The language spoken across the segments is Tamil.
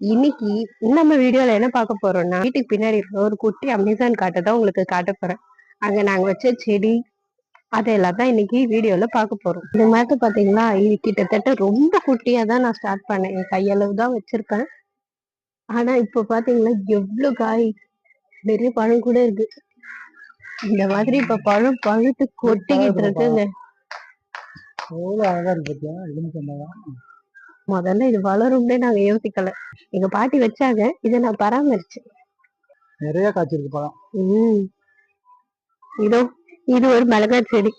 இன்னைக்கு நம்ம வீடியோல என்ன பார்க்க போறோம்னா வீட்டுக்கு பின்னாடி இருக்க ஒரு குட்டி அமேசான் காட்டை தான் உங்களுக்கு காட்ட போறேன். அங்க நாங்க வச்ச செடி அதெல்லாம் தான் இன்னைக்கு வீடியோல பார்க்க போறோம். இந்த மாதிரி பாத்தீங்களா இது கிட்டத்தட்ட ரொம்ப குட்டியா தான் நான் ஸ்டார்ட் பண்ணேன். என் கையளவு தான் வச்சிருப்பேன். ஆனா இப்ப பாத்தீங்களா எவ்வளவு காய் நிறைய பழம் கூட இருக்கு. இந்த மாதிரி இப்ப பழம் பழுத்து கொட்டிக்கிட்டு இருக்குங்க. எவ்வளவு அழகா இருக்கு பாத்தியா எலுமிச்சம்பழம் முதல்ல இது வளரும்னே நாங்க யோசிக்கல. எங்க பாட்டி வச்சாங்க. இதை நான் பராமரிச்சேன். நிறைய காய்ச்சிருக்கு பழம். உம் இதோ இது ஒரு மிளகாய் செடி.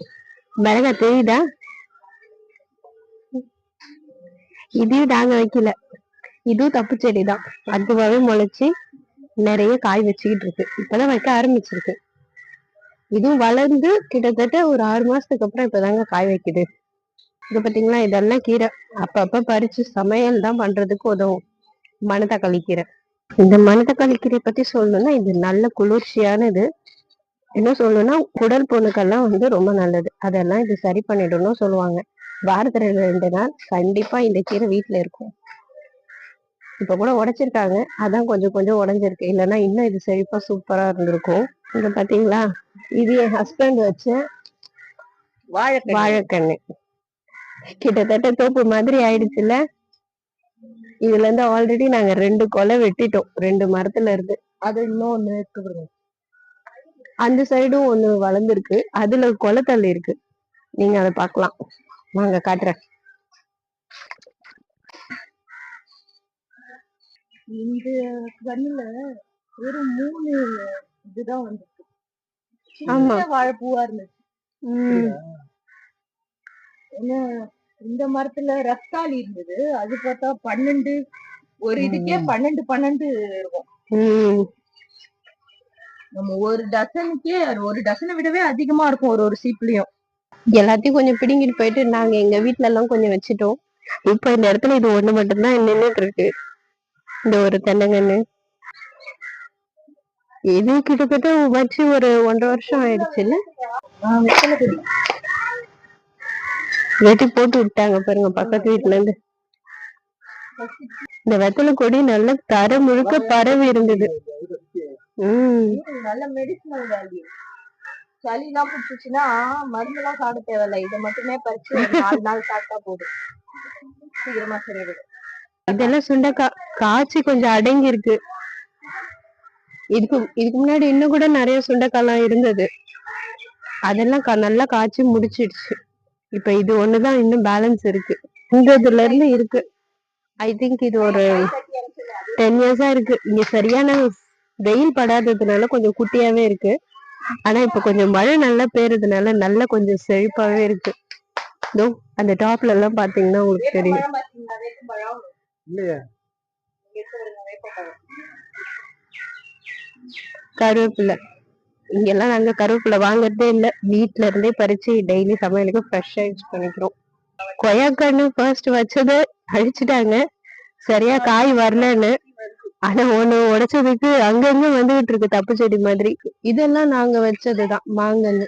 மிளகாய் தெரியுதா? இதையும் நாங்க வைக்கல. இதுவும் தப்பு செடி தான் அதுவாவே முளைச்சு நிறைய காய் வச்சுக்கிட்டு இருக்கு. இப்பதான் வைக்க ஆரம்பிச்சிருக்கு. இதுவும் வளர்ந்து கிட்டத்தட்ட ஒரு ஆறு மாசத்துக்கு அப்புறம் இப்பதாங்க காய் வைக்குது. இது பாத்தீங்களா? இதெல்லாம் கீரை. அப்பப்ப பறிச்சு சமையல் தான் பண்றதுக்கு உதவும். மணத்தக்காளி கீரை. இந்த மணத்தக்காளி கீரை பத்தி சொல்லணும்னா இது நல்ல குளிர்ச்சியானது என்ன சொல்லணும்னா குடல் புண்ணுக்கெல்லாம் வந்து ரொம்ப நல்லது. அதெல்லாம் இது சரி பண்ணிடணும் சொல்லுவாங்க. வாரத்துல ரெண்டு நாள் கண்டிப்பா இந்த கீரை வீட்டுல இருக்கும். இப்ப கூட உடைச்சிருக்காங்க. அதான் கொஞ்சம் கொஞ்சம் உடைஞ்சிருக்கு. இல்லைன்னா இன்னும் இது செழிப்பா சூப்பரா இருந்திருக்கும். இங்க பாத்தீங்களா? இது என் ஹஸ்பண்ட் வச்ச வாழைக்கண்ணு. கிட்டத்தட்ட தோப்பு மாதிரி ஆயிடுச்சுல்ல? இதுல இருந்து ஆல்ரெடி நாங்க ரெண்டு கொலை வெட்டிட்டோம். ரெண்டு மரத்துல இருந்து. அது இன்னும் ஒண்ணு இருக்கு பாருங்க. அந்த சைடும் ஒண்ணு வளர்ந்துருக்கு. அதுல கொலை தள்ளி இருக்கு. நீங்க அதை பார்க்கலாம். வாங்க காட்டுறேன். இந்த கண்ணுல வெறும் மூணு இதுதான் வந்துருக்கு. ஆமா. வாழைப்பூவா இருந்துச்சு. ஏன்னா இந்த மரத்துல ரஸ்தாளி இருந்தது. அது பார்த்தா பன்னெண்டு ஒரு இதுக்கே பன்னெண்டு பன்னெண்டு இருக்கும். நம்ம ஒரு டசனுக்கே ஒரு டசனை விடவே அதிகமா இருக்கும் ஒரு ஒரு சீப்லயும் எல்லாத்தையும் கொஞ்சம் பிடுங்கிட்டு போயிட்டு நாங்க எங்க வீட்ல எல்லாம் கொஞ்சம் வச்சுட்டோம். இப்ப இந்த இடத்துல இது ஒண்ணு மட்டும்தான் நின்னுட்டு இருக்கு. இந்த ஒரு தென்னங்கன்னு. இது கிட்டத்தட்ட வச்சு ஒரு ஒன்றரை வருஷம் ஆயிடுச்சுல்ல வெத்தலை கொடி? வெட்டி போட்டு விட்டாங்க பாருங்க பக்கத்து வீட்டுல இருந்து. இந்த வெத்தலை கொடி நல்ல தர முழுக்க பரவி இருந்தது. உம் நல்ல மெடிசினல் வேல்யூ சளி எல்லாம் பிடிச்சிச்சுன்னா மருந்து எல்லாம் சாப்பிட தேவையில்ல. இதை மட்டுமே பறிச்சு நாலு நாள் சாப்பிட்டா போதும். சீக்கிரமா சரியாயிடும். இதெல்லாம் சுண்டைக்காய் காய்ச்சி கொஞ்சம் அடங்கி இருக்கு இதுக்கு இதுக்கு முன்னாடி இன்னும் கூட நிறைய சுண்டைக்காய்லாம் இருந்தது. அதெல்லாம் நல்லா காய்ச்சி முடிச்சிடுச்சு. இப்ப இது ஒண்ணுதான் இன்னும் பேலன்ஸ் இருக்கு. இந்த இதுல இருந்து இருக்கு. ஐ திங்க் இது ஒரு டென் இயர்ஸா இருக்கு. இங்க சரியான வெயில் படாததுனால கொஞ்சம் குட்டியாவே இருக்கு. ஆனா இப்ப கொஞ்சம் மழை நல்லா பெய்யறதுனால நல்லா கொஞ்சம் செழிப்பாவே இருக்கு. இதோ அந்த டாப்ல எல்லாம் பாத்தீங்கன்னா உங்களுக்கு தெரியும். பழம் பாத்தீங்களா? வேப்பம்பழம் இல்லையா. இங்க பாருங்க வேப்பம்பழம் கருவேப்பிலை. இங்கெல்லாம் நாங்க கருவேப்பிலை வாங்குறதே இல்ல. வீட்ல இருந்தே பறிச்சு டெய்லி சமையலுக்கு ஃப்ரெஷ்ஷா யூஸ் பண்ணிக்கிறோம். கொய்யாக்கன்னு ஃபர்ஸ்ட் வச்சது அழிச்சிட்டாங்க. சரியா காய் வரலன்னு. ஆனா ஒண்ணு உடைச்சதுக்கு அங்கங்க வந்துகிட்டு இருக்கு தப்பு செடி மாதிரி. இதெல்லாம் நாங்க வச்சதுதான் மாங்கன்னு.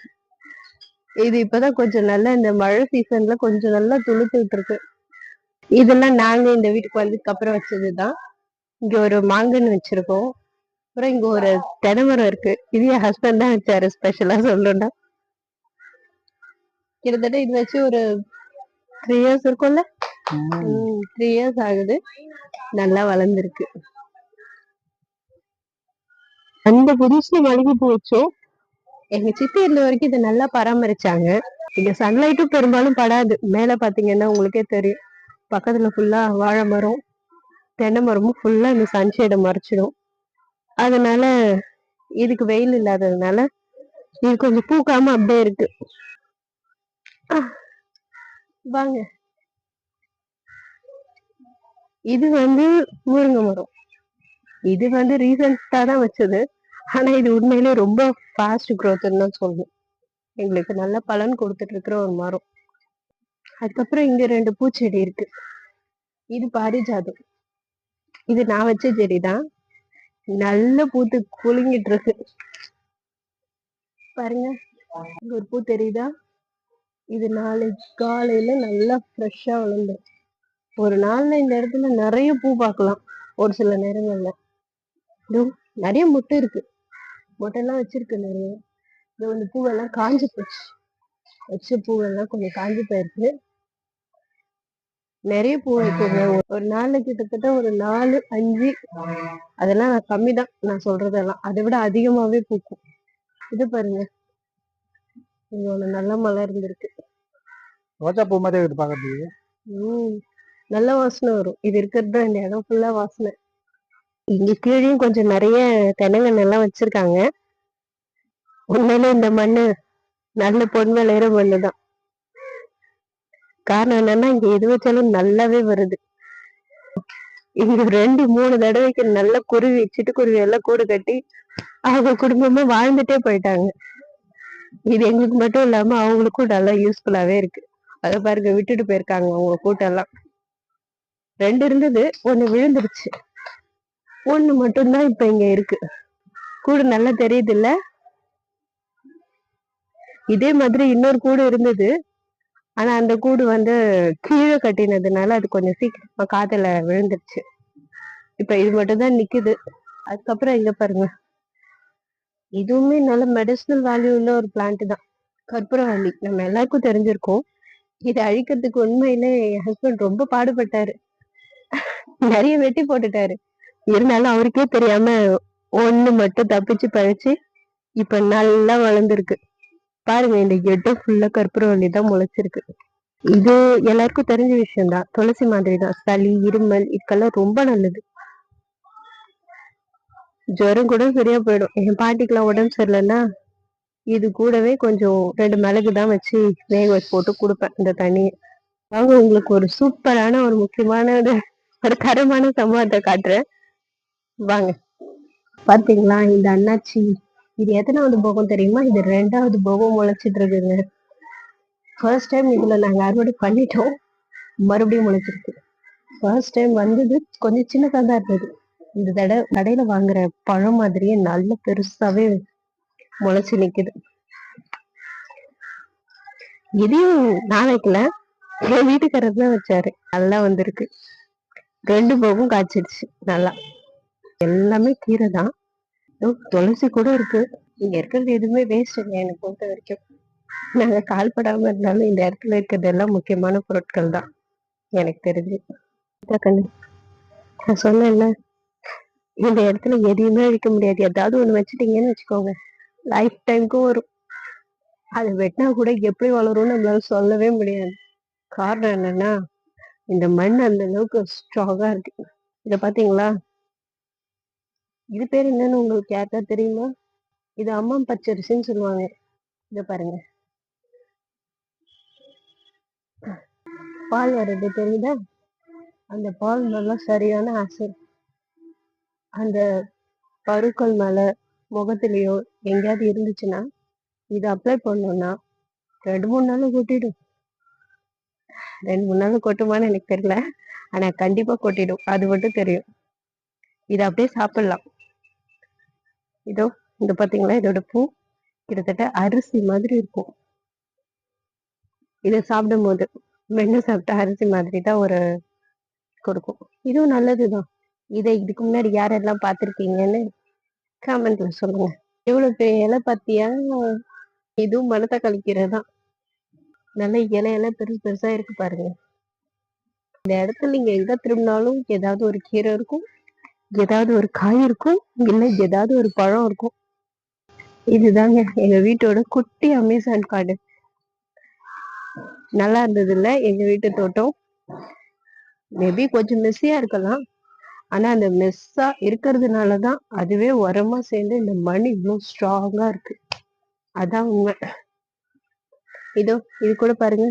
இது இப்பதான் கொஞ்சம் நல்லா இந்த மழை சீசன்ல கொஞ்சம் நல்லா துளுத்துட்டு இருக்கு இதெல்லாம் நாங்க இந்த வீட்டுக்கு வந்ததுக்கு அப்புறம் வச்சதுதான். இங்க ஒரு மாங்கன்னு வச்சிருக்கோம். அப்புறம் இங்க ஒரு தென்னைமரம் இருக்கு. இது என் ஹஸ்பண்ட் தான் வச்சாரு ஸ்பெஷலா சொல்லணும்னா. கிட்டத்தட்ட இது வச்சு ஒரு த்ரீ இயர்ஸ் இருக்கும்ல? த்ரீ இயர்ஸ் ஆகுது. நல்லா வளர்ந்துருக்கு. அந்த புதுசுல மல்லிகைப்பூ வச்சோம் எங்க சித்தி இருந்த வரைக்கும் இதை நல்லா பராமரிச்சாங்க. இங்க சன்லைட்டும் பெரும்பாலும் படாது. மேல பாத்தீங்கன்னா உங்களுக்கே தெரியும். பக்கத்துல ஃபுல்லா வாழை மரம் தென்னை மரமும் ஃபுல்லா இந்த சன்ஷேடை மறைச்சிடும். அதனால இதுக்கு வெயில் இல்லாததுனால இது கொஞ்சம் பூக்காம அப்படியே இருக்கு. வாங்க. இது வந்து முருங்கை மரம். இது வந்து ரீசன்டா தான் வச்சது. ஆனா இது உண்மையிலே ரொம்ப ஃபாஸ்ட் க்ரோத்னு தான் சொல்லணும் எங்களுக்கு நல்ல பலன் கொடுத்துட்டு இருக்கிற ஒரு மரம். அதுக்கப்புறம் இங்க ரெண்டு பூச்செடி இருக்கு. இது பாரிஜாதம். இது நான் வச்ச செடி தான் நல்ல பூத்து குலுங்கிட்டு இருக்கு பாருங்க இங்க ஒரு பூ தெரியுதா? இது நாளைக்கு காலையில நல்லா ஃப்ரெஷ்ஷா வளர்ந்துரும் ஒரு நாள்ல இந்த இடத்துல நிறைய பூ பார்க்கலாம் ஒரு சில நேரங்கள்ல. இதோ நிறைய முட்டை இருக்கு. முட்டைலாம் வச்சிருக்கு நிறைய. இதோ இந்த பூவெல்லாம் காஞ்சி போச்சு. வச்ச பூவெல்லாம் கொஞ்சம் காஞ்சி போயிருக்கு. நிறைய பூ வைக்குங்க ஒரு நாள்ல கிட்டத்தட்ட ஒரு நாலு அஞ்சு அதெல்லாம் நான் கம்மி தான் நான் சொல்றதெல்லாம். அதை விட அதிகமாவே பூக்கும். இது பாருங்க. இங்க ஒண்ணு நல்ல மழை இருந்திருக்கு. ரோஜா பூ மாதிரி இருக்குது பார்க்கறதுக்கு. உம் நல்ல வாசனை வரும். இது இருக்கிறது தான் இந்த இடம் ஃபுல்லா வாசனை. இங்க கீழேயும் கொஞ்சம் நிறைய தென்னங்கண்ணெல்லாம் வச்சிருக்காங்க. உண்மையிலே இந்த மண்ணு நல்ல பொன் விளையிற மண்ணு தான் காரணம் என்னன்னா இங்க எது வச்சாலும் நல்லாவே வருது. இங்க ரெண்டு மூணு தடவைக்கு நல்ல குருவி சிட்டுக்குருவி எல்லாம் கூடு கட்டி அவங்க குடும்பமா வாழ்ந்துட்டே போயிட்டாங்க. இது எங்களுக்கு மட்டும் இல்லாம அவங்களுக்கும் நல்லா யூஸ்ஃபுல்லாவே இருக்கு. அதை பாருங்க விட்டுட்டு போயிருக்காங்க அவங்க கூட்டெல்லாம். ரெண்டு இருந்தது ஒண்ணு விழுந்துருச்சு. ஒண்ணு மட்டும்தான் இப்ப இங்க இருக்கு. கூடு நல்லா தெரியுது இல்ல? இதே மாதிரி இன்னொரு கூடு இருந்தது. ஆனா அந்த கூடு வந்து கீழே கட்டினதுனால அது கொஞ்சம் சீக்கிரமா காத்துல விழுந்துருச்சு. இப்ப இது மட்டும் தான் நிக்குது. அதுக்கப்புறம் இங்க பாருங்க. இதுவுமே நல்ல மெடிசனல் வேல்யூ உள்ள ஒரு பிளான்ட் தான். கற்பூரவள்ளி நம்ம எல்லாருக்கும் தெரிஞ்சிருக்கோம். இதை அழிக்கிறதுக்கு உண்மையில என் ஹஸ்பண்ட் ரொம்ப பாடுபட்டாரு. நிறைய வெட்டி போட்டுட்டாரு. இருந்தாலும் அவருக்கே தெரியாம ஒண்ணு மட்டும் தப்பிச்சு பழிச்சு இப்ப நல்லா வளர்ந்துருக்கு. பாருங்க இந்த எட்டு ஃபுல்லா கற்பூரவள்ளி தான் முளைச்சிருக்கு. இது எல்லாருக்கும் தெரிஞ்ச விஷயம் தான் துளசி மாதிரி தான் சளி இருமல் இதுக்கெல்லாம் ரொம்ப நல்லது. ஜுரம் கூட சரியா போயிடும். என் பாட்டிக்கெல்லாம் உடம்பு சரியில்லைன்னா இது கூடவே கொஞ்சம் ரெண்டு மிளகு தான் வச்சு வேக வச்சு போட்டு கொடுப்பேன் இந்த தண்ணியை. வாங்க உங்களுக்கு ஒரு சூப்பரான ஒரு முக்கியமான ஒரு ஒரு தரமான சம்பவத்தை காட்டுறேன். வாங்க. பாத்தீங்களா இந்த அண்ணாச்சி இது எத்தனாவது போகம் தெரியுமா? இது ரெண்டாவது போகம் முளைச்சிட்டு இருக்குங்க. ஃபர்ஸ்ட் டைம் இதுல நாங்க அறுவடை பண்ணிட்டோம். மறுபடியும் முளைச்சிருக்கு. ஃபர்ஸ்ட் டைம் வந்தது கொஞ்சம் சின்னதா தான் இருந்தது. இந்த தடவை கடையில வாங்குற பழம் மாதிரியே நல்ல பெருசாவே முளைச்சு நிக்குது. இதையும் நாளைக்குல என் வீட்டுக்காரர் தான் வச்சாரு. நல்லா வந்திருக்கு. ரெண்டு போகும் காய்ச்சிடுச்சு. நல்லா. எல்லாமே கீரை தான் துளசி கூட இருக்கு. இங்க இருக்கிறது எதுவுமே வேஸ்ட் இல்லை எனக்கு பொறுத்த வரைக்கும்? நாங்க கால்படாம இருந்தாலும் இந்த இடத்துல இருக்கிறது எல்லாம் முக்கியமான பொருட்கள் தான். எனக்கு தெரிஞ்சு. இதா கண்ணு. நான் சொன்னேன்ல இந்த இடத்துல எதையுமே அழிக்க முடியாது. ஏதாவது ஒண்ணு வச்சுட்டீங்கன்னு வச்சுக்கோங்க. லைஃப் டைம்க்கும் வரும். அது வெட்டினா கூட எப்படி வளரும்னு நம்மளால சொல்லவே முடியாது. காரணம் என்னன்னா இந்த மண் அந்த அளவுக்கு ஸ்ட்ராங்கா இருக்கு. இத பாத்தீங்களா இது பேர் என்னன்னு உங்களுக்கு யாருக்கா தெரியுமா? இது அம்மா பச்சரிசின்னு சொல்லுவாங்க. இத பாருங்க. பால் வர்றது தெரியுதா? அந்த பால் நல்லா சரியான ஆசிட் அந்த பருக்கள் மேல முகத்திலயோ எங்கேயாவது இருந்துச்சுன்னா இதை அப்ளை பண்ணோம்னா ரெண்டு மூணு நாள் கொட்டிடும். ரெண்டு மூணு நாள் கொட்டுமான்னு எனக்கு தெரியல. ஆனா கண்டிப்பா கொட்டிடும். அது மட்டும் தெரியும். இதை அப்படியே சாப்பிடலாம். இதோ இந்த பார்த்தீங்களா இதோட பூ கிட்டத்தட்ட அரிசி மாதிரி இருக்கும். இதை சாப்பிடும் போது மென்னு சாப்பிட்டா அரிசி மாதிரி தான் ஒரு கொடுக்கும். இதுவும் நல்லதுதான். இதை இதுக்கு முன்னாடி யாரெல்லாம் பார்த்துருக்கீங்கன்னு கமெண்ட்ல சொல்லுங்க. எவ்வளோ பெரிய இலை பார்த்தியா இதுவும் மனத்தை கழிக்கிறது தான் நல்ல இலையெல்லாம் பெருசு பெருசா இருக்கு பாருங்க. இந்த இடத்துல நீங்க எங்க திரும்பினாலும் ஏதாவது ஒரு கீரை இருக்கும். ஏதாவது ஒரு காய் இருக்கும் இல்ல ஏதாவது ஒரு பழம் இருக்கும். இதுதாங்க எங்க வீட்டோட குட்டி அமேசான் காடு நல்லா இருந்தது இல்ல எங்க வீட்டு தோட்டம். மேபி கொஞ்சம் மெஸ்ஸியா இருக்கலாம். ஆனா அந்த மெஸ்ஸா இருக்கிறதுனாலதான் அதுவே உரமா சேர்ந்து இந்த மண் இவ்வளவு ஸ்ட்ராங்கா இருக்கு. அதான் உண்மை. இதோ இது கூட பாருங்க.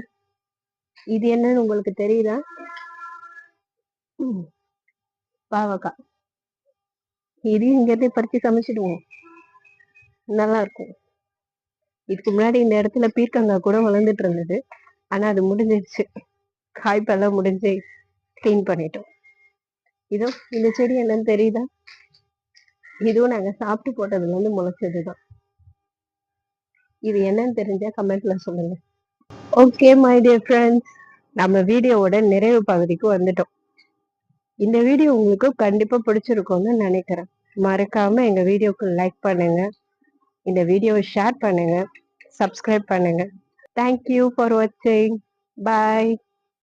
இது என்னன்னு உங்களுக்கு தெரியுதா? பாவக்காய். இது இங்கிருந்து பறித்து சமைச்சிடுவோம். நல்லா இருக்கும் இதுக்கு முன்னாடி இந்த இடத்துல பீர்க்கங்காய் கூட வளர்ந்துட்டு இருந்தது. ஆனால் அது முடிஞ்சிடுச்சு. காய்ப்பெல்லாம் முடிஞ்சு க்ளீன் பண்ணிட்டோம். இதோ இந்த செடி என்னன்னு தெரியுதா? இதுவும் நாங்கள் சாப்பிட்டு போட்டதுல இருந்து முளைச்சதுதான். இது என்னன்னு தெரிஞ்சா கமெண்ட்ல சொல்லுங்க. ஓகே மை டியர் ஃப்ரெண்ட்ஸ் நம்ம வீடியோவோட நிறைவு பகுதிக்கு வந்துட்டோம். இந்த வீடியோ உங்களுக்கு கண்டிப்பாக பிடிச்சிருக்கும்னு நினைக்கிறேன். மறக்காமல் எங்கள் வீடியோக்கு லைக் பண்ணுங்கள் இந்த வீடியோவை ஷேர் பண்ணுங்கள் சப்ஸ்கிரைப் பண்ணுங்கள் தேங்க்யூ ஃபார் வாட்சிங் பாய்